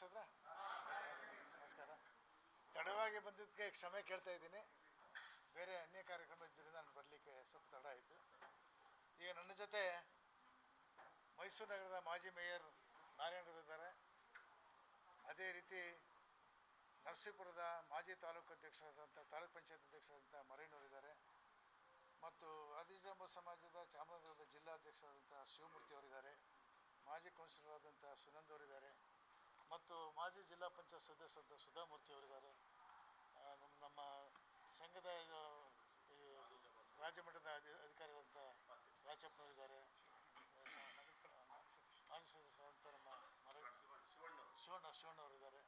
ನಮಸ್ಕಾರ. ತಡವಾಗಿ ಬಂದಿದ್ದಕ್ಕೆ ಕ್ಷಮೆ ಕೇಳ್ತಾ ಇದ್ದೀನಿ. ಬೇರೆ ಅನ್ಯ ಕಾರ್ಯಕ್ರಮ ಇದ್ದರಿಂದ ನಾನು ಬರಲಿಕ್ಕೆ ಸ್ವಲ್ಪ ತಡ ಆಯಿತು. ಈಗ ನನ್ನ ಜೊತೆ ಮೈಸೂರು ನಗರದ ಮಾಜಿ ಮೇಯರ್ ನಾರಾಯಣರು ಇದ್ದಾರೆ. ಅದೇ ರೀತಿ ನರಸೀಪುರದ ಮಾಜಿ ತಾಲೂಕು ಅಧ್ಯಕ್ಷರಾದಂಥ, ತಾಲೂಕ್ ಪಂಚಾಯತ್ ಅಧ್ಯಕ್ಷರಾದಂಥ ಮರೇನವರಿದ್ದಾರೆ ಮತ್ತು ಆದಿಜಾಂಬ ಸಮಾಜದ ಚಾಮರಾಜನಗರದ ಜಿಲ್ಲಾಧ್ಯಕ್ಷರಾದಂಥ ಶಿವಮೂರ್ತಿ ಅವರಿದ್ದಾರೆ. ಮಾಜಿ ಕೌನ್ಸಿಲರ್ ಆದಂಥ ಸುನಂದ್ ಅವರಿದ್ದಾರೆ. ಮತ್ತು ಮಾಜಿ ಜಿಲ್ಲಾ ಪಂಚಾಯತ್ ಸದಸ್ಯರಾದ ಸುಧಾಮೂರ್ತಿ ಅವರಿದ್ದಾರೆ. ನಮ್ಮ ಸಂಘದ ರಾಜ್ಯ ಮಟ್ಟದ ಅಧಿ, ಅಧಿಕಾರಿಗಳಂತ ರಾಜಪ್ಪನವರಿದ್ದಾರೆ. ಮಾಜಿ ಸದಸ್ಯರಾದಂಥ ನಮ್ಮ ಮರ, ಶಿವಣ್ಣ ಅವರಿದ್ದಾರೆ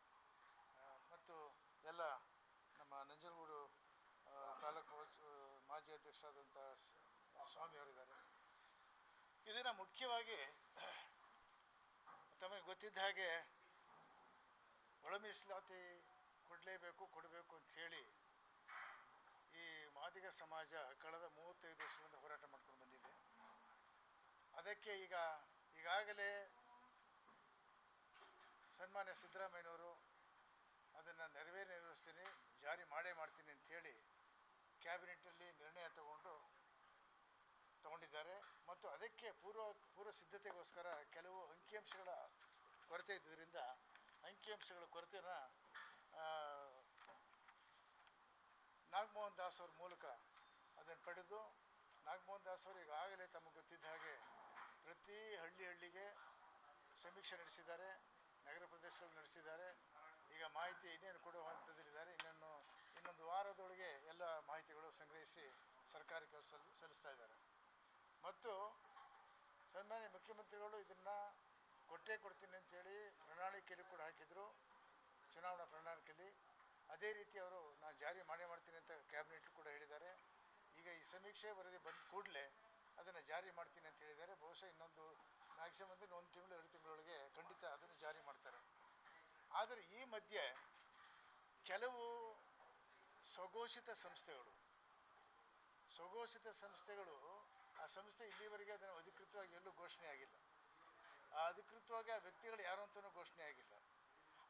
ಮತ್ತು ಎಲ್ಲ ನಮ್ಮ ನಂಜನಗೂಡು ತಾಲೂಕು ಮಾಜಿ ಅಧ್ಯಕ್ಷರಾದಂಥ ಸ್ವಾಮಿಯವರಿದ್ದಾರೆ. ಇದನ್ನು ಮುಖ್ಯವಾಗಿ ತಮಗೆ ಗೊತ್ತಿದ್ದ ಹಾಗೆ ಒಳ ಕೊಡಲೇಬೇಕು, ಕೊಡಬೇಕು ಅಂತ ಹೇಳಿ ಈ ಮಾದಿಗ ಸಮಾಜ ಕಳೆದ ಮೂವತ್ತೈದು ವರ್ಷಗಳಿಂದ ಹೋರಾಟ ಮಾಡ್ಕೊಂಡು ಬಂದಿದೆ. ಅದಕ್ಕೆ ಈಗ, ಈಗಾಗಲೇ ಸನ್ಮಾನ್ಯ ಸಿದ್ದರಾಮಯ್ಯನವರು ಅದನ್ನು ನೆರವೇ ನೆರವೇರಿಸ್ತೀನಿ, ಜಾರಿ ಮಾಡೇ ಮಾಡ್ತೀನಿ ಅಂಥೇಳಿ ಕ್ಯಾಬಿನೆಟಲ್ಲಿ ನಿರ್ಣಯ ತಗೊಂಡು ತಗೊಂಡಿದ್ದಾರೆ. ಮತ್ತು ಅದಕ್ಕೆ ಪೂರ್ವ ಪೂರ್ವ ಸಿದ್ಧತೆಗೋಸ್ಕರ ಕೆಲವು ಅಂಕಿಅಂಶಗಳ ಕೊರತೆ ಇದ್ದಿದ್ದರಿಂದ ಅಂಕಿಅಂಶಗಳ ಕೊರತೆನ ನಾಗಮೋಹನ್ ದಾಸ್ ಅವ್ರ ಮೂಲಕ ಅದನ್ನು ಪಡೆದು, ನಾಗಮೋಹನ್ ದಾಸ್ ಅವರು ಈಗಾಗಲೇ ತಮಗೆ ಗೊತ್ತಿದ್ದ ಹಾಗೆ ಪ್ರತಿ ಹಳ್ಳಿ ಹಳ್ಳಿಗೆ ಸಮೀಕ್ಷೆ ನಡೆಸಿದ್ದಾರೆ, ನಗರ ಪ್ರದೇಶಗಳು ನಡೆಸಿದ್ದಾರೆ. ಈಗ ಮಾಹಿತಿ ಇನ್ನೇನು ಕೊಡುವ ಹಂತದಲ್ಲಿದ್ದಾರೆ ಇನ್ನೊಂದು ಇನ್ನೊಂದು ವಾರದೊಳಗೆ ಎಲ್ಲ ಮಾಹಿತಿಗಳು ಸಂಗ್ರಹಿಸಿ ಸರ್ಕಾರಕ್ಕೆ ಸಲ್ಲಿ ಸಲ್ಲಿಸ್ತಾ ಇದ್ದಾರೆ. ಮತ್ತು ಸನ್ಮಾನ್ಯ ಮುಖ್ಯಮಂತ್ರಿಗಳು ಇದನ್ನು ಕೊಟ್ಟೇ ಕೊಡ್ತೀನಿ ಅಂತೇಳಿ ಪ್ರಣಾಳಿಕೆಯಲ್ಲಿ ಕೂಡ ಹಾಕಿದರು, ಚುನಾವಣಾ ಪ್ರಣಾಳಿಕೆಯಲ್ಲಿ. ಅದೇ ರೀತಿ ಅವರು ನಾನು ಜಾರಿ ಮಾಡೇ ಮಾಡ್ತೀನಿ ಅಂತ ಕ್ಯಾಬಿನೆಟ್ ಕೂಡ ಹೇಳಿದ್ದಾರೆ. ಈಗ ಈ ಸಮೀಕ್ಷೆ ವರದಿ ಬಂದ ಕೂಡಲೇ ಅದನ್ನು ಜಾರಿ ಮಾಡ್ತೀನಿ ಅಂತ ಹೇಳಿದ್ದಾರೆ. ಬಹುಶಃ ಇನ್ನೊಂದು ಮ್ಯಾಕ್ಸಿಮಮ್ ಅಂದರೆ ಒಂದು ತಿಂಗಳು, ಎರಡು ತಿಂಗಳೊಳಗೆ ಖಂಡಿತ ಅದನ್ನು ಜಾರಿ ಮಾಡ್ತಾರೆ. ಆದರೆ ಈ ಮಧ್ಯೆ ಕೆಲವು ಸ್ವಘೋಷಿತ ಸಂಸ್ಥೆಗಳು ಸ್ವಘೋಷಿತ ಸಂಸ್ಥೆಗಳು ಆ ಸಂಸ್ಥೆ ಇಲ್ಲಿವರೆಗೆ ಅದನ್ನು ಅಧಿಕೃತವಾಗಿ ಎಲ್ಲೂ ಘೋಷಣೆ ಆಗಿಲ್ಲ. ಅಧಿಕೃತವಾಗಿ ಆ ವ್ಯಕ್ತಿಗಳು ಯಾರು ಅಂತಲೂ ಘೋಷಣೆ ಆಗಿಲ್ಲ.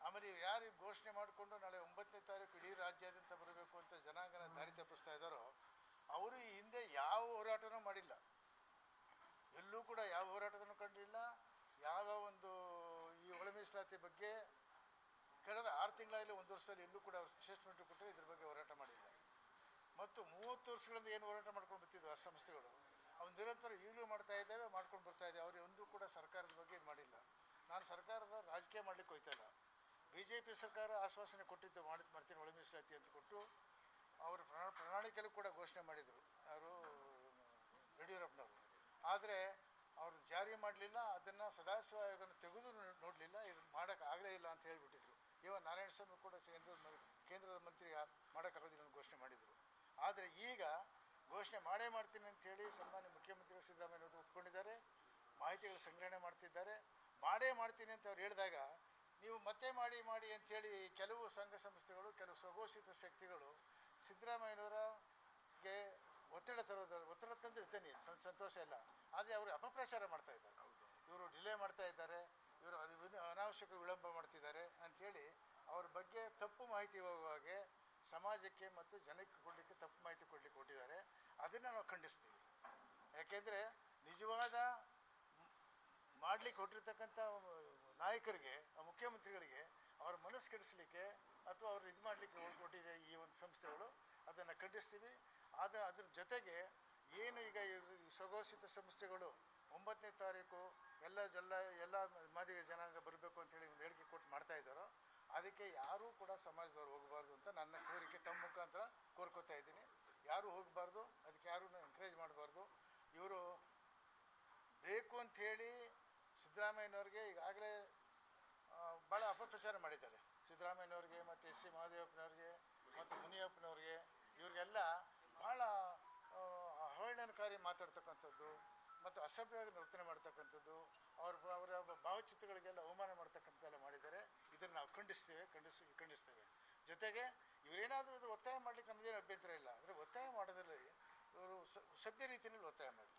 ಆಮೇಲೆ ಯಾರು ಘೋಷಣೆ ಮಾಡಿಕೊಂಡು ನಾಳೆ ಒಂಬತ್ತನೇ ತಾರೀಕು ಇಡೀ ರಾಜ್ಯಾದ್ಯಂತ ಬರಬೇಕು ಅಂತ ಜನಾಂಗನ ದಾರಿ ತಪ್ಪಿಸ್ತಾ ಇದ್ದಾರೋ, ಅವರು ಈ ಹಿಂದೆ ಯಾವ ಹೋರಾಟನೂ ಮಾಡಿಲ್ಲ. ಎಲ್ಲೂ ಕೂಡ ಯಾವ ಹೋರಾಟದನ್ನು ಕಂಡಿಲ್ಲ. ಯಾವ ಒಂದು ಈ ಒಳ ಮೀಸಲಾತಿ ಬಗ್ಗೆ ಕಳೆದ ಆರು ತಿಂಗಳಲ್ಲಿ ಒಂದು ವರ್ಷದಲ್ಲಿ ಎಲ್ಲೂ ಕೂಡ ಅವ್ರು ಸ್ಟೇಟ್ಮೆಂಟ್ ಕೊಟ್ಟರೆ ಇದ್ರ ಬಗ್ಗೆ ಹೋರಾಟ ಮಾಡಿಲ್ಲ. ಮತ್ತು ಮೂವತ್ತು ವರ್ಷಗಳಿಂದ ಏನು ಹೋರಾಟ ಮಾಡ್ಕೊಂಡು ಬರ್ತಿದ್ವು ಆ ಸಂಸ್ಥೆಗಳು? ಅವ್ನು ನಿರಂತರ ಈಗಲೂ ಮಾಡ್ತಾ ಇದ್ದೇವೆ, ಮಾಡ್ಕೊಂಡು ಬರ್ತಾ ಇದ್ದೇವೆ. ಅವ್ರು ಒಂದೂ ಕೂಡ ಸರ್ಕಾರದ ಬಗ್ಗೆ ಇದು ಮಾಡಿಲ್ಲ. ನಾನು ಸರ್ಕಾರದ ರಾಜಕೀಯ ಮಾಡಲಿಕ್ಕೆ ಹೋಯ್ತಾ ಇಲ್ಲ. ಬಿ ಜೆ ಪಿ ಸರ್ಕಾರ ಆಶ್ವಾಸನೆ ಕೊಟ್ಟಿದ್ದು ಮಾಡಿ, ಮಾಡ್ತೀನಿ, ಒಳ ಮೀಸಲಾತಿ ಅಂತ ಕೊಟ್ಟು ಅವರು ಪ್ರಣಾ, ಪ್ರಣಾಳಿಕೆಯಲ್ಲೂ ಕೂಡ ಘೋಷಣೆ ಮಾಡಿದರು. ಅವರು ಯಡಿಯೂರಪ್ಪನವರು. ಆದರೆ ಅವರು ಜಾರಿ ಮಾಡಲಿಲ್ಲ, ಅದನ್ನು ಸದಾಶಿವ ಆಯೋಗನ ತೆಗೆದು ನೋಡಲಿಲ್ಲ ಇದು ಮಾಡೋಕ್ಕೆ ಆಗಲೇ ಇಲ್ಲ ಅಂತ ಹೇಳಿಬಿಟ್ಟಿದ್ರು. ಇವನ್ ನಾರಾಯಣಸ್ವಾಮಿ ಕೂಡ ಕೇಂದ್ರದ ಕೇಂದ್ರದ ಮಂತ್ರಿ ಮಾಡೋಕ್ಕಾಗೋದಿಲ್ಲ ಅಂತ ಘೋಷಣೆ ಮಾಡಿದರು. ಆದರೆ ಈಗ ಘೋಷಣೆ ಮಾಡೇ ಮಾಡ್ತೀನಿ ಅಂಥೇಳಿ ಸನ್ಮಾನ್ಯ ಮುಖ್ಯಮಂತ್ರಿಗಳು ಸಿದ್ದರಾಮಯ್ಯವರು ಒಪ್ಕೊಂಡಿದ್ದಾರೆ. ಮಾಹಿತಿಗಳು ಸಂಗ್ರಹಣೆ ಮಾಡ್ತಿದ್ದಾರೆ. ಮಾಡೇ ಮಾಡ್ತೀನಿ ಅಂತ ಅವ್ರು ಹೇಳಿದಾಗ ನೀವು ಮತ್ತೆ ಮಾಡಿ ಮಾಡಿ ಅಂಥೇಳಿ ಕೆಲವು ಸಂಘ ಸಂಸ್ಥೆಗಳು, ಕೆಲವು ಸ್ವಘೋಷಿತ ಶಕ್ತಿಗಳು ಸಿದ್ದರಾಮಯ್ಯನವರಿಗೆ ಒತ್ತಡ ತರೋದ, ಒತ್ತಡ ತಂದು ಇರ್ತೇನೆ. ಸಂತೋಷ ಇಲ್ಲ. ಆದರೆ ಅವರು ಅಪಪ್ರಚಾರ ಮಾಡ್ತಾ ಇದ್ದಾರೆ. ಇವರು ಡಿಲೇ ಮಾಡ್ತಾ ಇದ್ದಾರೆ. ಇವರು ಅನಾವಶ್ಯಕ ವಿಳಂಬ ಮಾಡ್ತಿದ್ದಾರೆ ಅಂಥೇಳಿ ಅವ್ರ ಬಗ್ಗೆ ತಪ್ಪು ಮಾಹಿತಿ ಹೋಗುವ ಹಾಗೆ ಸಮಾಜಕ್ಕೆ ಮತ್ತು ಜನಕ್ಕೆ ಕೊಡಲಿಕ್ಕೆ ತಪ್ಪು ಮಾಹಿತಿ ಕೊಡಲಿಕ್ಕೆ ಕೊಟ್ಟಿದ್ದಾರೆ. ಅದನ್ನು ನಾವು ಖಂಡಿಸ್ತೀವಿ. ಯಾಕೆಂದರೆ ನಿಜವಾದ ಮಾಡಲಿಕ್ಕೆ ಹೊಟ್ಟಿರ್ತಕ್ಕಂಥ ನಾಯಕರಿಗೆ, ಮುಖ್ಯಮಂತ್ರಿಗಳಿಗೆ ಅವ್ರ ಮನಸ್ಸು ಕೆಡಿಸ್ಲಿಕ್ಕೆ ಅಥವಾ ಅವ್ರು ಇದು ಮಾಡಲಿಕ್ಕೆ ಹೊರಟಿದೆ ಈ ಒಂದು ಸಂಸ್ಥೆಗಳು, ಅದನ್ನು ಖಂಡಿಸ್ತೀವಿ. ಆದ ಅದ್ರ ಜೊತೆಗೆ ಏನು ಈಗ ಸ್ವಘೋಷಿತ ಸಂಸ್ಥೆಗಳು ಒಂಬತ್ತನೇ ತಾರೀಕು ಎಲ್ಲ ಎಲ್ಲ ಎಲ್ಲ ಮಾದಿಗ ಜನಾಂಗ ಬರಬೇಕು ಅಂತೇಳಿ ಒಂದು ಹೇಳಿಕೆ ಕೊಟ್ಟು ಮಾಡ್ತಾ ಇದ್ದಾರೋ, ಅದಕ್ಕೆ ಯಾರೂ ಕೂಡ ಸಮಾಜದವ್ರು ಹೋಗಬಾರ್ದು ಅಂತ ನನ್ನ ಕೋರಿಕೆ ತಮ್ಮ ಮುಖಾಂತರ ಕೋರ್ಕೋತಾ ಇದ್ದೀನಿ. ಯಾರೂ ಹೋಗಬಾರ್ದು, ಅದಕ್ಕೆ ಯಾರೂ ಎನ್ಕರೇಜ್ ಮಾಡಬಾರ್ದು. ಇವರು ಬೇಕು ಅಂಥೇಳಿ ಸಿದ್ದರಾಮಯ್ಯನವ್ರಿಗೆ ಈಗಾಗಲೇ ಭಾಳ ಅಪಪ್ರಚಾರ ಮಾಡಿದ್ದಾರೆ. ಸಿದ್ದರಾಮಯ್ಯನವ್ರಿಗೆ ಮತ್ತು ಎಸ್ ಸಿ ಮಹಾದೇವಪ್ಪನವ್ರಿಗೆ ಮತ್ತು ಮುನಿಯಪ್ಪನವ್ರಿಗೆ, ಇವ್ರಿಗೆಲ್ಲ ಭಾಳ ಅವಹೇಳನಕಾರಿ ಮಾತಾಡ್ತಕ್ಕಂಥದ್ದು ಮತ್ತು ಅಸಭ್ಯವಾಗಿ ನರ್ತನೆ ಮಾಡ್ತಕ್ಕಂಥದ್ದು, ಅವ್ರ, ಅವರ ಭಾವಚಿತ್ರಗಳಿಗೆಲ್ಲ ಅವಮಾನ ಮಾಡ್ತಕ್ಕಂಥದ್ದೆಲ್ಲ ಮಾಡಿದ್ದಾರೆ. ಇದನ್ನು ನಾವು ಖಂಡಿಸ್ತೇವೆ, ಖಂಡಿಸ್, ಖಂಡಿಸ್ತೇವೆ. ಜೊತೆಗೆ ಇವರೇನಾದರೂ ಇದು ಒತ್ತಾಯ ಮಾಡಲಿಕ್ಕೆ ನಮ್ಗೇನು ಅಭ್ಯಂತರ ಇಲ್ಲ. ಅಂದರೆ ಒತ್ತಾಯ ಮಾಡೋದ್ರಲ್ಲಿ ಇವರು ಸಭ್ಯ ರೀತಿಯಲ್ಲಿ ಒತ್ತಾಯ ಮಾಡಲಿ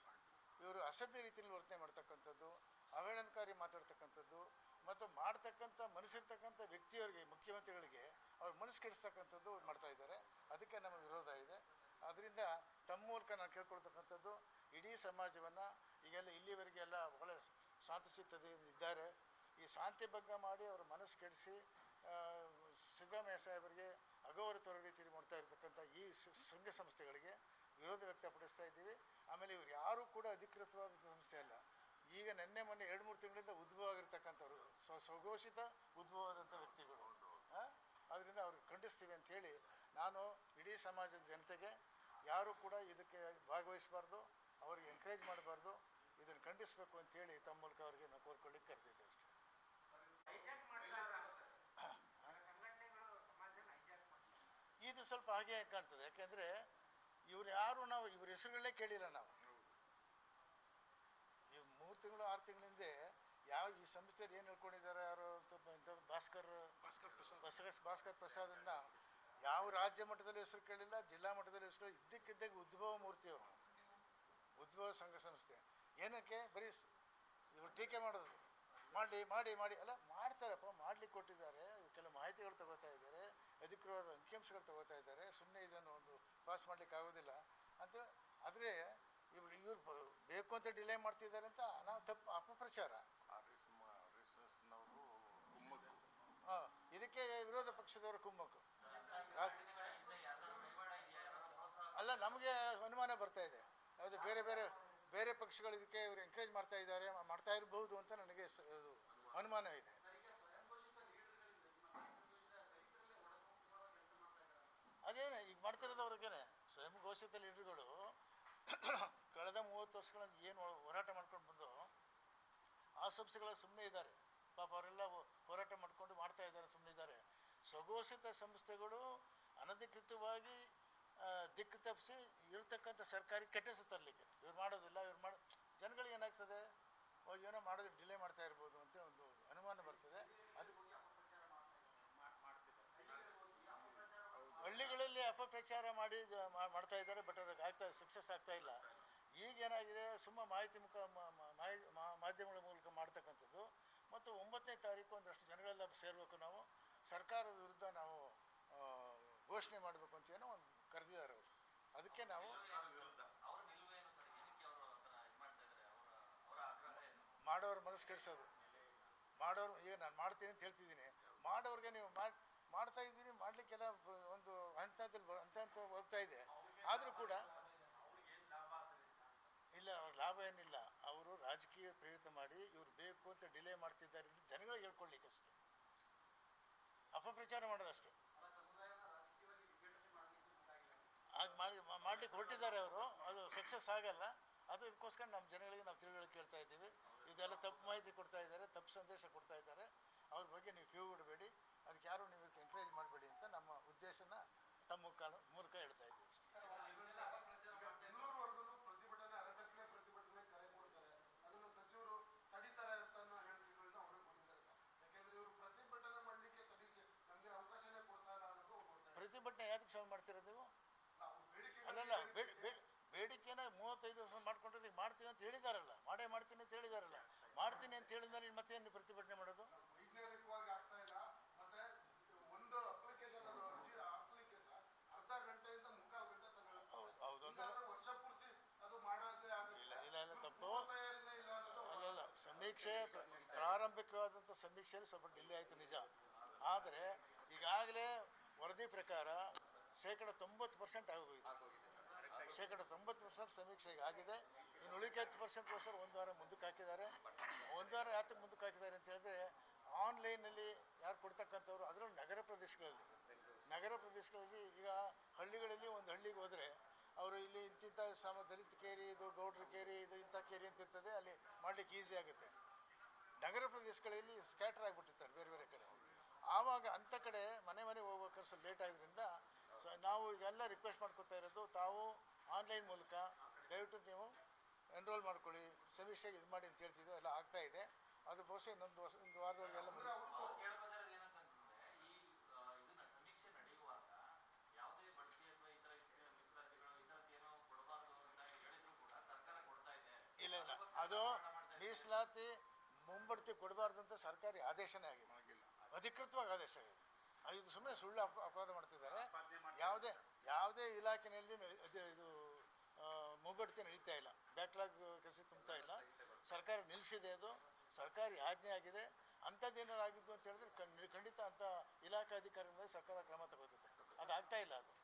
ಇವರು ಅಸಭ್ಯ ರೀತಿಯಲ್ಲಿ ವರ್ತನೆ ಮಾಡ್ತಕ್ಕಂಥದ್ದು, ಅವಹೇಳನಕಾರಿ ಮಾತಾಡ್ತಕ್ಕಂಥದ್ದು, ಮತ್ತು ಮಾಡ್ತಕ್ಕಂಥ ಮನಸ್ಸಿರ್ತಕ್ಕಂಥ ವ್ಯಕ್ತಿಯವರಿಗೆ, ಮುಖ್ಯಮಂತ್ರಿಗಳಿಗೆ ಅವ್ರ ಮನಸ್ಸು ಕೆಡಿಸ್ತಕ್ಕಂಥದ್ದು ಮಾಡ್ತಾ ಇದ್ದಾರೆ. ಅದಕ್ಕೆ ನಮ್ಮ ವಿರೋಧ ಇದೆ. ಅದರಿಂದ ತಮ್ಮ ಮೂಲಕ ನಾನು ಕೇಳ್ಕೊಳ್ತಕ್ಕಂಥದ್ದು, ಇಡೀ ಸಮಾಜವನ್ನು ಈಗೆಲ್ಲ ಇಲ್ಲಿವರೆಗೆ ಎಲ್ಲ ಒಳ್ಳೆ ಶಾಂತಚಿತ್ತದಿಂದ ಇದ್ದಾರೆ. ಈ ಶಾಂತಿ ಭಂಗ ಮಾಡಿ ಅವರ ಮನಸ್ಸು ಕೆಡಿಸಿ ಸಿದ್ದರಾಮಯ್ಯ ಸಾಹೇಬರಿಗೆ ಅಗೌರವ ರೀತಿಯಲ್ಲಿ ಮಾಡ್ತಾ ಇರತಕ್ಕಂಥ ಈ ಸಂಘ ಸಂಸ್ಥೆಗಳಿಗೆ ವಿರೋಧ ವ್ಯಕ್ತಪಡಿಸ್ತಾ ಇದ್ದೀವಿ. ಆಮೇಲೆ ಇವ್ರು ಯಾರೂ ಕೂಡ ಅಧಿಕೃತವಾದ ಸಂಸ್ಥೆ ಅಲ್ಲ. ಈಗ ನಿನ್ನೆ ಮೊನ್ನೆ ಎರಡು, ಮೂರು ತಿಂಗಳಿಂದ ಉದ್ಭವ ಆಗಿರ್ತಕ್ಕಂಥವ್ರು ಸ್ವ, ಸ್ವಘೋಷಿತ ಉದ್ಭವವಾದಂಥ ವ್ಯಕ್ತಿಗಳು. ಅದರಿಂದ ಅವ್ರಿಗೆ ಖಂಡಿಸ್ತೀವಿ ಅಂಥೇಳಿ ನಾನು ಇಡೀ ಸಮಾಜದ ಜನತೆಗೆ ಯಾರೂ ಕೂಡ ಇದಕ್ಕೆ ಭಾಗವಹಿಸಬಾರ್ದು, ಅವ್ರಿಗೆ ಎನ್ಕರೇಜ್ ಮಾಡಬಾರ್ದು, ಇದನ್ನು ಖಂಡಿಸಬೇಕು ಅಂತೇಳಿ ತಮ್ಮ ಮೂಲಕ ಅವರಿಗೆ ನಾನು ಕೋರ್ಕೊಳ್ಳಿಕ್ಕೆ ಕರೆದಿದ್ದೆ ಅಷ್ಟೇ ಹೈಜಾಕ್ ಮಾಡ್ತಾರೆ ಸಂಘಟನೆಗಳು ಸಮಾಜನ ಹೈಜಾಕ್ ಮಾಡ್ತಾರೆ ಇದು ಸ್ವಲ್ಪ ಹಾಗೆ ಕಾಣ್ತದೆ. ಯಾಕೆಂದರೆ ಇವ್ರು ಯಾರು ನಾವು ಇವ್ರ ಹೆಸರುಗಳೇ ಕೇಳಿಲ್ಲ ನಾವು. ಈ ಮೂರು ತಿಂಗಳು ಆರು ತಿಂಗಳ ಹಿಂದೆ ಯಾವ ಈ ಸಂಸ್ಥೆಯಲ್ಲಿ ಏನು ಹೇಳ್ಕೊಂಡಿದ್ದಾರೆ ಯಾರು ಅಂತ ಭಾಸ್ಕರ್ ಭಾಸ್ಕರ್ ಪ್ರಸಾದ್. ಭಾಸ್ಕರ್ ಪ್ರಸಾದಿಂದ ಯಾವ ರಾಜ್ಯ ಮಟ್ಟದಲ್ಲಿ ಹೆಸರು ಕೇಳಿಲ್ಲ ಜಿಲ್ಲಾ ಮಟ್ಟದಲ್ಲಿ ಹೆಸರು ಇದ್ದಕ್ಕಿದ್ದಾಗ ಉದ್ಭವ ಮೂರ್ತಿ ಅವರು. ಉದ್ಭವ ಸಂಘ ಸಂಸ್ಥೆ. ಏನಕ್ಕೆ? ಬರೀ ಇವ್ರು ಟೀಕೆ ಮಾಡೋದು. ಮಾಡಿ ಮಾಡಿ ಮಾಡಿ ಅಲ್ಲ ಮಾಡ್ತಾರಪ್ಪ ಮಾಡ್ಲಿಕ್ಕೆ ಕೊಟ್ಟಿದ್ದಾರೆ. ಕೆಲವು ಮಾಹಿತಿಗಳು ತಗೋತಾ ಇದ್ದಾರೆ. ಅಧಿಕೃತವಾದ ಅಂಕಿಅಂಶಗಳು ತಗೋತಾ ಇದ್ದಾರೆ. ಸುಮ್ಮನೆ ಇದನ್ನು ಒಂದು ಪಾಸ್ ಮಾಡ್ಲಿಕ್ಕೆ ಆಗೋದಿಲ್ಲ. ಅಂತ ಆದರೆ ಇವ್ರು ಇವ್ರು ಬೇಕು ಅಂತ ಡಿಲೇ ಮಾಡ್ತಿದ್ದಾರೆ ಅಂತ ನಾವು ತಪ್ಪು ಅಪಪ್ರಚಾರ ಹಾಂ ಇದಕ್ಕೆ ವಿರೋಧ ಪಕ್ಷದವರು ಕುಮ್ಮಕ್ಕು. ಅಲ್ಲ ನಮಗೆ ಅನುಮಾನ ಬರ್ತಾ ಇದೆ. ಯಾವುದು ಬೇರೆ ಬೇರೆ ಬೇರೆ ಪಕ್ಷಗಳು ಇದಕ್ಕೆ ಇವರು ಎಂಕರೇಜ್ ಮಾಡ್ತಾ ಇದ್ದಾರೆ ಮಾಡ್ತಾ ಇರಬಹುದು ಅಂತ ನನಗೆ ಅನುಮಾನ ಇದೆ ಮಾಡ್ತಿರೋದವ್ರಿಗೇನೆ ಸ್ವಯಂ ಘೋಷಿತ ಲೀಡರ್ಗಳು ಕಳೆದ ಮೂವತ್ತು ವರ್ಷಗಳಿಂದ ಏನು ಹೋರಾಟ ಮಾಡ್ಕೊಂಡು ಬಂದು, ಆ ಸಂಸ್ಥೆಗಳ ಸುಮ್ಮನೆ ಇದ್ದಾರೆ. ಪಾಪ ಅವರೆಲ್ಲ ಹೋರಾಟ ಮಾಡಿಕೊಂಡು ಮಾಡ್ತಾ ಇದ್ದಾರೆ ಸುಮ್ಮನೆ ಇದ್ದಾರೆ. ಸ್ವಘೋಷಿತ ಸಂಸ್ಥೆಗಳು ಅನಧಿಕೃತವಾಗಿ ದಿಕ್ಕು ತಪ್ಪಿಸಿ ಇರತಕ್ಕಂಥ ಸರ್ಕಾರಿ ಕೆಟ್ಟ ಹೆಸರು ತರಲಿಕ್ಕೆ. ಇವ್ರು ಮಾಡೋದಿಲ್ಲ, ಇವ್ರು ಮಾಡಿ, ಜನಗಳಿಗೆ ಏನಾಗ್ತದೆ? ಏನೋ ಮಾಡೋದಕ್ಕೆ ಡಿಲೇ ಮಾಡ್ತಾ ಇರ್ಬೋದು ಅಂತ ಒಂದು ಅನುಮಾನ ಬರ್ತದೆ ಅದು ಹಳ್ಳಿಗಳಲ್ಲಿ ಅಪಪ್ರಚಾರ ಮಾಡಿ ಮಾಡ್ತಾ ಇದ್ದಾರೆ ಬಟ್ ಅದಕ್ಕೆ ಆಗ್ತಾ ಸಕ್ಸಸ್ ಆಗ್ತಾ ಇಲ್ಲ. ಈಗ ಏನಾಗಿದೆ ಸುಮ್ಮ ಮಾಹಿತಿ ಮುಖ ಮಾಧ್ಯಮಗಳ ಮೂಲಕ ಮಾಡ್ತಕ್ಕಂಥದ್ದು. ಮತ್ತು ಒಂಬತ್ತನೇ ತಾರೀಕು ಒಂದಷ್ಟು ಜನಗಳೆಲ್ಲ ಸೇರಬೇಕು ನಾವು. ಸರ್ಕಾರದ ವಿರುದ್ಧ ನಾವು ಘೋಷಣೆ ಮಾಡಬೇಕು ಅಂತ ಏನೋ ಒಂದು ಕರೆದಿದ್ದಾರೆ ಅವರು. ಅದಕ್ಕೆ ನಾವು ಮಾಡೋರು ಮನಸ್ಸು ಕೆಡಿಸೋದು. ಮಾಡೋರು ಈಗ ನಾನು ಮಾಡ್ತೀನಿ ಅಂತ ಹೇಳ್ತಿದ್ದೀನಿ. ಮಾಡೋರಿಗೆ ನೀವು ಮಾಡಿ ಮಾಡ್ತಾ ಇದ್ದೀನಿ, ಮಾಡಲಿಕ್ಕೆಲ್ಲ ಒಂದು ಹಂತದಲ್ಲಿ ಬ- ಹಂತ ಹಂತ ಹೋಗ್ತಾ ಇದೆ. ಆದರೂ ಕೂಡ ಇಲ್ಲ ಅವ್ರ ಲಾಭ ಏನಿಲ್ಲ. ಅವರು ರಾಜಕೀಯ ಪ್ರೇರಿತ ಮಾಡಿ ಇವ್ರು ಬೇಕು ಅಂತ ಡಿಲೇ ಮಾಡ್ತಿದ್ದಾರೆ ಅಂತ ಜನಗಳಿಗೆ ಅಷ್ಟೇ. ಅಪಪ್ರಚಾರ ಮಾಡೋದಷ್ಟೇ ಆಗ ಮಾಡಿ ಮಾಡ್ಲಿಕ್ಕೆ ಹೊರಟಿದ್ದಾರೆ ಅವರು. ಅದು ಸಕ್ಸಸ್ ಆಗಲ್ಲ. ಅದು ಇದಕ್ಕೋಸ್ಕರ ನಮ್ಮ ಜನಗಳಿಗೆ ನಾವು ತಿಳುವಳಿಕೆ ಕೇಳ್ತಾ ಇದ್ದೀವಿ. ಇದೆಲ್ಲ ತಪ್ಪು ಮಾಹಿತಿ ಕೊಡ್ತಾ ಇದ್ದಾರೆ, ತಪ್ಪು ಸಂದೇಶ ಕೊಡ್ತಾ ಇದ್ದಾರೆ. ಅವ್ರ ಬಗ್ಗೆ ನೀವು ಕ್ಯೂ ಬಿಡಬೇಡಿ ಅದಕ್ಕೆ ಯಾರು ನೀವು ಎನ್ಕರೇಜ್ ಎಂಕರೇಜ್ ಮಾಡಬೇಡಿ ಅಂತ ನಮ್ಮ ಉದ್ದೇಶನ ತಮ್ಮ ಮೂಲಕ ಹೇಳ್ತಾ ಇದ್ದೀವಿ ಅಷ್ಟೇ. ಪ್ರತಿಭಟನೆ ಯಾತಕ್ಕೆ ಸಹ ಮಾಡ್ತಿರೋದು ನೀವು? ಅಲ್ಲಲ್ಲ ಬೇಡಿ ಬೇಡಿ- ಬೇಡಿಕೆನ ಮೂವತ್ತೈದು ವರ್ಷ ಮಾಡ್ಕೊಂಡ್ರೆ ಈಗ ಮಾಡ್ತೀನಿ ಅಂತ ಹೇಳಿದಾರಲ್ಲ. ಮಾಡೇ ಮಾಡ್ತೀನಿ ಅಂತ ಹೇಳಿದಾರಲ್ಲ. ಮಾಡ್ತೀನಿ ಅಂತ ಹೇಳಿದ್ಮೇಲೆ ಮತ್ತೇನು ಪ್ರತಿಭಟನೆ ಮಾಡೋದು ವೈಜ್ಞಾನಿಕವಾಗಿ ಆಗ್ತಾ ಇಲ್ಲ ಮತ್ತೆ ಒಂದು ಅಪ್ಲಿಕೇಶನ್ ಅದು ಅರ್ಜಿ ಹಾಕ್ಲಿಕ್ಕೆ ಸರ್ ಅರ್ಧ ಗಂಟೆಯಿಂದ ಮುಕ್ಕಾಲು ಗಂಟೆ ತಗೊಳುತ್ತೆ ಹೌದು ಹೌದು ಅಂತ ಹಿಂಗಾದ್ರೆ ವರ್ಷ ಪೂರ್ತಿ ಅದು ಮಾಡೋದೇ ಆಗುತ್ತೆ ಇಲ್ಲ ಇಲ್ಲ ಇಲ್ಲ ತಪ್ಪು ತಯಾರಿನೇ ಇಲ್ಲ ಅನ್ನೋದು ಅಲ್ಲಲ್ಲ ಸಮೀಕ್ಷೆ ಪ್ರ- ಪ್ರಾರಂಭಿಕವಾದಂಥ ಸಮೀಕ್ಷೆಯಲ್ಲಿ ಸ್ವಲ್ಪ ಡಿಲೇ ಆಯಿತು ನಿಜ. ಆದರೆ ಈಗಾಗಲೇ ವರದಿ ಪ್ರಕಾರ ಶೇಕಡ ತೊಂಬತ್ತು ಪರ್ಸೆಂಟ್ ಆಗೋಗಿದೆ. ಶೇಕಡ ತೊಂಬತ್ತು ಪರ್ಸೆಂಟ್ ಸಮೀಕ್ಷೆ ಆಗಿದೆ. ಇನ್ನು ಉಳಿಕೆ ಹತ್ತು ಪರ್ಸೆಂಟ್ಗೋಸ್ಕರ ಒಂದು ವಾರ ಮುಂದಕ್ಕೆ ಹಾಕಿದ್ದಾರೆ. ಒಂದು ವಾರ ಯಾತಕ್ಕೆ ಮುಂದಕ್ಕೆ ಹಾಕಿದ್ದಾರೆ ಅಂತ ಹೇಳಿದ್ರೆ ಆನ್ಲೈನಲ್ಲಿ ಯಾರು ಕೊಡ್ತಕ್ಕಂಥವ್ರು ಅದರಲ್ಲೂ ನಗರ ಪ್ರದೇಶಗಳಲ್ಲಿ. ನಗರ ಪ್ರದೇಶಗಳಲ್ಲಿ ಈಗ ಹಳ್ಳಿಗಳಲ್ಲಿ ಒಂದು ಹಳ್ಳಿಗೆ ಹೋದರೆ ಅವರು ಇಲ್ಲಿ ಇಂತಿಂಥ ಸಮ ದಲಿತ ಕೇರಿ ಇದು, ಗೌಡ್ರ ಕೇರಿ ಇದು ಇಂಥ ಕೇರಿ ಅಂತ ಇರ್ತದೆ. ಅಲ್ಲಿ ಮಾಡ್ಲಿಕ್ಕೆ ಈಸಿ ಆಗುತ್ತೆ. ನಗರ ಪ್ರದೇಶಗಳಲ್ಲಿ ಸ್ಕ್ಯಾಟರ್ ಆಗಿಬಿಟ್ಟಿರ್ತಾರೆ ಬೇರೆ ಬೇರೆ ಕಡೆ. ಆವಾಗ ಅಂಥ ಕಡೆ ಮನೆ ಮನೆಗೆ ಹೋಗ್ಬೇಕಾದ್ರೆ ಸ್ವಲ್ಪ ಲೇಟ್ ಆಗಿದ್ದರಿಂದ ಸೊ ನಾವು ಈಗೆಲ್ಲ ರಿಕ್ವೆಸ್ಟ್ ಮಾಡ್ಕೊತಾ ಇರೋದು, ತಾವು ಆನ್ಲೈನ್ ಮೂಲಕ ದಯವಿಟ್ಟು ನೀವು ಎನ್ರೋಲ್ ಮಾಡ್ಕೊಳ್ಳಿ. ಸಮೀಕ್ಷೆಗೆ ಇದು ಮಾಡಿ ಅಂತ ಹೇಳ್ತಿದ್ದೆ ಎಲ್ಲ ಆಗ್ತಾ ಇದೆ. ಅದು ಬಹುಶಃ ಇನ್ನೊಂದು ವರ್ಷ ಒಂದು ವಾರದೊಳಗೆಲ್ಲ ಮುಗಿ ಕೇಳ್ಬೋದಾದ್ರೆ ಏನಂತಂದ್ರೆ ಈ ಆ, ಇದನ್ನ ಸಮೀಕ್ಷೆ ನಡೆಯುವಾಗ ಯಾವುದೇ ಬಡ್ತಿ ಅಥವಾ ಇತರ ಮೀಸಲಾತಿಗಳು ಇತರದ್ದು ಏನೋ ಕೊಡಬಾರ್ದು ಅಂತ ಹೇಳಿದ್ರು ಕೂಡ ಸರ್ಕಾರ ಕೊಡ್ತಾ ಇದೆ ಇಲ್ಲ ಇಲ್ಲ ಅದು ಮೀಸಲಾತಿ ಮುಂಬಡ್ತಿ ಕೊಡಬಾರ್ದು ಅಂತ ಸರ್ಕಾರಿ ಆದೇಶನೇ ಆಗಿದೆ. ಅಧಿಕೃತವಾಗಿ ಆದೇಶ ಆಗಿದೆ. ಇದು ಸುಮ್ಮನೆ ಸುಳ್ಳು ಅಪ, ಅಪವಾದ ಮಾಡ್ತಿದ್ದಾರೆ. ಯಾವುದೇ ಯಾವುದೇ ಇಲಾಖೆಯಲ್ಲಿ ಇದು ಮುಂಬಡ್ತಿ ನಡೀತಾ ಇಲ್ಲ. ಬ್ಯಾಕ್ಲಾಗ್ ಕಸಿ ತುಂಬ್ತಾ ಇಲ್ಲ. ಸರ್ಕಾರ ನಿಲ್ಲಿಸಿದೆ ಅದು. ಸರ್ಕಾರಿ ಆಜ್ಞೆ ಆಗಿದೆ. ಅಂಥದ್ದೇನಾರು ಆಗಿದ್ದು ಅಂತ ಹೇಳಿದ್ರೆ ಖಂಡಿತ ಅಂಥ ಇಲಾಖೆ ಅಧಿಕಾರಿಗಳ ಸರ್ಕಾರ ಕ್ರಮ ತಗೋತದೆ ಅದು ಆಗ್ತಾ ಇಲ್ಲ ಅದು.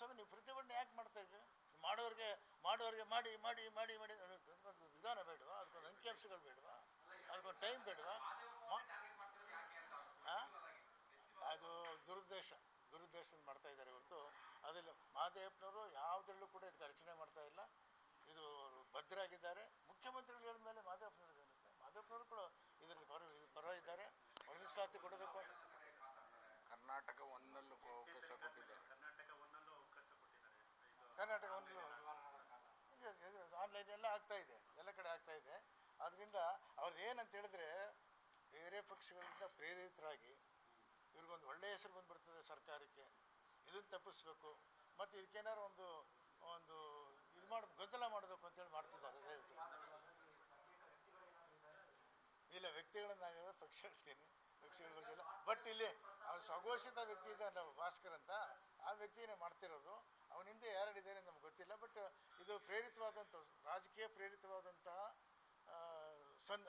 ಸ್ವಾಮಿ ನೀವು ಪ್ರತಿಭಟನೆ ಯಾಕೆ ಮಾಡ್ತಾ ಇದ್ದೀರಿ? ಮಾಡೋರಿಗೆ ಮಾಡೋರಿಗೆ ಮಾಡಿ ಮಾಡಿ ಮಾಡಿ ಮಾಡಿ ವಿಧಾನ ಬೇಡವಾ? ಅದಕ್ಕೊಂದು ಅಂಕಿಅಂಶಗಳು ಬೇಡವಾ? ಅದಕ್ಕೊಂದು ಟೈಮ್ ಬೇಡವಾ? ಅದು ದುರುದ್ದೇಶ. ದುರುದ್ದೇಶದಿಂದ ಮಾಡ್ತಾ ಇದ್ದಾರೆ ಇವತ್ತು ಅದಿಲ್ಲ ಮಹಾದೇವಪ್ಪನವರು ಯಾವುದ್ರಲ್ಲೂ ಕೂಡ ಇದಕ್ಕೆ ಅಡಚಣೆ ಮಾಡ್ತಾ ಇಲ್ಲ. ಇದು ಭದ್ರಾಗಿದ್ದಾರೆ. ಮುಖ್ಯಮಂತ್ರಿಗಳು ಹೇಳಿದ ಮೇಲೆ ಮಹಾದೇವಪ್ಪನವ್ರು ಏನಿರುತ್ತೆ ಮಹಾದೇವಪ್ಪನವರು ಕೂಡ ಇದರಲ್ಲಿ ಪರ ಪರ ಇದ್ದಾರೆ. ಅವ್ರ ಮೀಸಲಾತಿ ಕೊಡಬೇಕು. ಕರ್ನಾಟಕ ಒಂದಲ್ಲೂ ಅವಕಾಶ ಕೊಟ್ಟಿದ್ದಾರೆ ಕರ್ನಾಟಕ ಒಂದಲ್ಲೂ ಅವಕಾಶ ಕೊಟ್ಟಿದ್ದಾರೆ ಇದು ಕರ್ನಾಟಕ ಒಂದು ಆನ್ಲೈನ್ ಎಲ್ಲ ಆಗ್ತಾ ಇದೆ, ಎಲ್ಲ ಕಡೆ ಆಗ್ತಾ ಇದೆ. ಆದ್ದರಿಂದ ಅವ್ರದ್ದು ಏನಂತ ಹೇಳಿದ್ರೆ ಬೇರೆ ಪಕ್ಷಗಳಿಂದ ಪ್ರೇರಿತರಾಗಿ ಇವ್ರಿಗೊಂದು ಒಳ್ಳೆಯ ಹೆಸರು ಬಂದ್ಬಿಡ್ತದೆ ಸರ್ಕಾರಕ್ಕೆ. ಇದನ್ನು ತಪ್ಪಿಸ್ಬೇಕು. ಮತ್ತು ಇದಕ್ಕೇನಾದ್ರು ಒಂದು ಒಂದು ಇದು ಮಾಡಿ, ಗೊಂದಲ ಮಾಡಬೇಕು ಅಂತೇಳಿ ಮಾಡ್ತಿದ್ದಾರೆ, ದಯವಿಟ್ಟು. ಇಲ್ಲ, ವ್ಯಕ್ತಿಗಳನ್ನು ಪಕ್ಷ ಹೇಳ್ತೀನಿ. ಪಕ್ಷಗಳ ಬಗ್ಗೆ ಬಟ್ ಇಲ್ಲಿ ಅವ್ರು ಸ್ವಘೋಷಿತ ವ್ಯಕ್ತಿ ಇದ್ದಾರೆ ಭಾಸ್ಕರ್ ಅಂತ. ಆ ವ್ಯಕ್ತಿನೇ ಮಾಡ್ತಿರೋದು ಅವನ ಹಿಂದೆ ಯಾರಿದ್ದಾರೆ ನಮ್ಗೆ ಗೊತ್ತಿಲ್ಲ ಬಟ್ ಇದು ಪ್ರೇರಿತವಾದಂಥ ರಾಜಕೀಯ ಪ್ರೇರಿತವಾದಂತಹ ಸನ್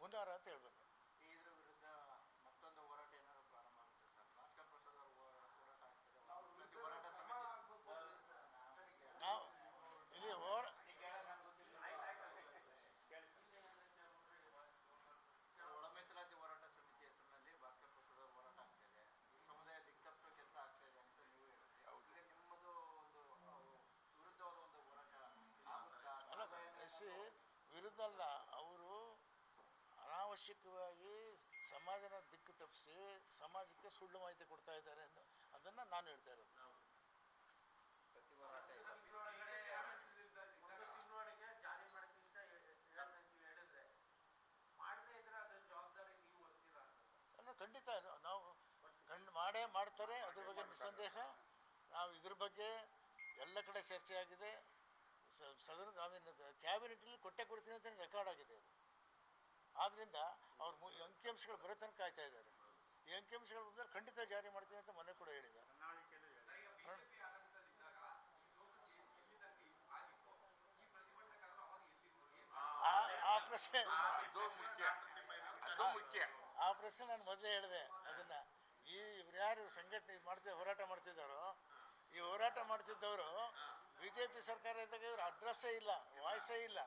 ಹುನ್ನಾರ ಅಂತ ಹೇಳ್ಬೇಕು ಇದ್ರ ವಿರುದ್ಧ ಮತ್ತೊಂದು ಹೋರಾಟ ಏನಾದ್ರು ಪ್ರಾರಂಭ ಆಗುತ್ತೆ ಸರ್ ಭಾಸ್ಕರ್ ಪ್ರಸಾದ್ ಅವ್ರ ಹೋರಾಟ ಹೋರಾಟ ಆಗ್ತದೆ ಅವ್ರ ಪ್ರತಿ ವಿರುದ್ಧ ಹೋರಾಟ ಕ್ರಮ ಸಮಿತಿ ಆಗ್ಬೇಕು ಅಂತ ನಾವು ಇಲ್ಲಿ ಹೋರ ಒಳ ಮೀಸಲಾತಿ ಹೋರಾಟ ಸಮಿತಿ ಹೆಸರಿನಲ್ಲಿ ಭಾಸ್ಕರ್ ಪ್ರಸಾದ್ ಅವ್ರ ಹೋರಾಟ ಆಗ್ತಿದೆ ಸಮುದಾಯ ದಿಕ್ತಪ್ಪ ಕೆಲಸ ಆಗ್ತಾ ಇದೆ ಅಂತ ನೀವು ಹೇಳುತ್ತೆ ಈಗ ನಿಮ್ಮದು ಒಂದು ಅಹ್, ವಿರುದ್ಧವಾದ ಒಂದು ಹೋರಾಟ ಆಗುತ್ತಾ ಅಲ್ಲ ಸಮುದಾಯದ ಸಿ ಅಲ್ಲ ಅವರು ಅನಾವಶ್ಯಕವಾಗಿ ಸಮಾಜನ ದಿಕ್ಕು ತಪ್ಪಿಸಿ ಸಮಾಜಕ್ಕೆ ಸುಳ್ಳು ಮಾಹಿತಿ ಕೊಡ್ತಾ ಇದ್ದಾರೆ ಅಂತ ಅದನ್ನು ನಾನು ಹೇಳ್ತಾ ಇರೋದು. ಅಲ್ಲ ಖಂಡಿತ ನಾವು ಕಂಡು ಮಾಡೇ ಮಾಡ್ತಾರೆ ಅದ್ರ ಬಗ್ಗೆ ನಿಸ್ಸಂದೇಹ. ನಾವು ಇದ್ರ ಬಗ್ಗೆ ಎಲ್ಲ ಕಡೆ ಚರ್ಚೆ ಆಗಿದೆ ಸದನ ಐ ಮೀನ್ ಕ್ಯಾಬಿನೆಟಲ್ಲಿ ಕೊಟ್ಟೆ ಕೊಡ್ತೀನಿ ಅಂತ ರೆಕಾರ್ಡ್ ಆಗಿದೆ ಅದು. ಆದ್ದರಿಂದ ಅವ್ರು ಅಂಕಿಅಂಶಗಳು ಬರೋ ತನಕ ಕಾಯ್ತಾ ಇದ್ದಾರೆ. ಈ ಅಂಕಿಅಂಶಗಳು ಬಂದರೆ ಖಂಡಿತ ಜಾರಿ ಮಾಡ್ತೀನಿ ಅಂತ ಮೊನ್ನೆ ಕೂಡ ಹೇಳಿದ್ದಾರೆ ಆ ಪ್ರಶ್ನೆ ಆ ಪ್ರಶ್ನೆ ನಾನು ಮೊದಲೇ ಹೇಳಿದೆ. ಅದನ್ನ ಈ ಇವ್ರು ಯಾರು ಸಂಘಟನೆ ಮಾಡ್ತಿದ್ದ ಹೋರಾಟ ಮಾಡ್ತಿದ್ದಾರೋ, ಈ ಹೋರಾಟ ಮಾಡ್ತಿದ್ದವರು ಬಿ ಜೆ ಪಿ ಸರ್ಕಾರ ಇದ್ದಾಗ ಇವ್ರ ಅಡ್ರೆಸ್ಸೇ ಇಲ್ಲ ವಾಯ್ಸೇ ಇಲ್ಲ?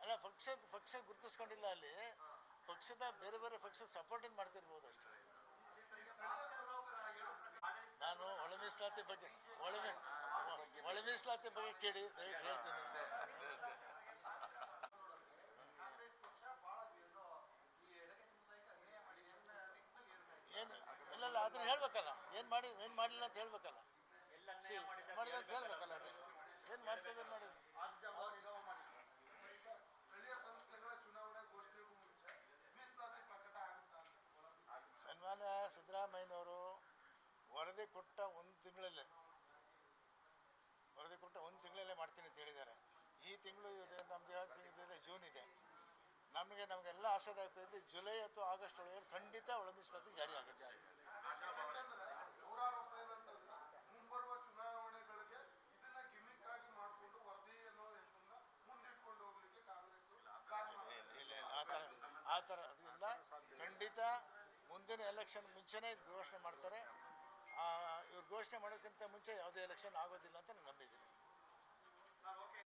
ಅಲ್ಲ, ಪಕ್ಷ ಪಕ್ಷ ಗುರುತಿಸ್ಕೊಂಡಿಲ್ಲ ಅಲ್ಲಿ. ಪಕ್ಷದ ಬೇರೆ ಬೇರೆ ಪಕ್ಷದ ಸಪೋರ್ಟಿಂಗ್ ಮಾಡ್ತಿರ್ಬೋದು ಅಷ್ಟೇ. ನಾನು ಒಳ ಮೀಸಲಾತಿ ಬಗ್ಗೆ, ಒಳ ಒಳ ಮೀಸಲಾತಿ ಬಗ್ಗೆ ಕೇಳಿ, ದಯವಿಟ್ಟು ಹೇಳ್ತೀನಿ ಕಾಂಗ್ರೆಸ್ ಪಕ್ಷ ಬಹಳ ಏನೋ ಈ ಎಡಗೆ ಸಮುದಾಯಕ್ಕೆ ಅನ್ಯಾಯ ಮಾಡಿದೆ ಅಂತ ನಿಟ್ಟಿನಲ್ಲಿ ಹೇಳ್ತಾರೆ ಏನು ಇಲ್ಲ ಇಲ್ಲ ಅದನ್ನ ಹೇಳ್ಬೇಕಲ್ಲ. ಏನು ಮಾಡಿ, ಏನು ಮಾಡಲಿಲ್ಲ ಅಂತ ಹೇಳ್ಬೇಕಲ್ಲ. ಸಿ ಅಂತ ಹೇಳ್ಬೇಕಲ್ಲ ಏನು ಮಾಡ್ತಿದ್ದೆ ಮಾಡಿ ಸ್ಥಳೀಯ ಸಂಸ್ಥೆಗಳ ಚುನಾವಣೆ ಘೋಷಣೆಗೂ ಮುಂಚೆ ಮೀಸಲಾತಿ ಪ್ರಕಟ ಆಗುತ್ತಾ ಅಂತ ಸನ್ಮಾನ್ಯ ಸಿದ್ದರಾಮಯ್ಯನವರು ವರದಿ ಕೊಟ್ಟ ಒಂದು ತಿಂಗಳಲ್ಲೇ, ವರದಿ ಕೊಟ್ಟ ಒಂದು ತಿಂಗಳಲ್ಲೇ ಮಾಡ್ತೀನಿ ಅಂತ ಹೇಳಿದ್ದಾರೆ. ಈ ತಿಂಗಳು ಇದೆ, ನಮ್ದು ಯಾವ ತಿಂಗಳಿದೆ ಜೂನ್ ಇದೆ. ನಮಗೆ ನಮಗೆಲ್ಲ ಆಶಾದಾಯಕ ಇದೆ ಜುಲೈ ಅಥವಾ ಆಗಸ್ಟ್ ಒಳಗೆ ಖಂಡಿತ ಒಳ ಜಾರಿ ಆಗುತ್ತೆ. ಆ ಥರ ಇಲ್ಲ ಖಂಡಿತ ಮುಂದಿನ ಎಲೆಕ್ಷನ್ ಮುಂಚೆನೇ ಇದು ಘೋಷಣೆ ಮಾಡ್ತಾರೆ. ಇವ್ರು ಘೋಷಣೆ ಮಾಡೋಕ್ಕಿಂತ ಮುಂಚೆ ಯಾವುದೇ ಎಲೆಕ್ಷನ್ ಆಗೋದಿಲ್ಲ ಅಂತ ನಾನು ನಂಬಿದ್ದೀನಿ.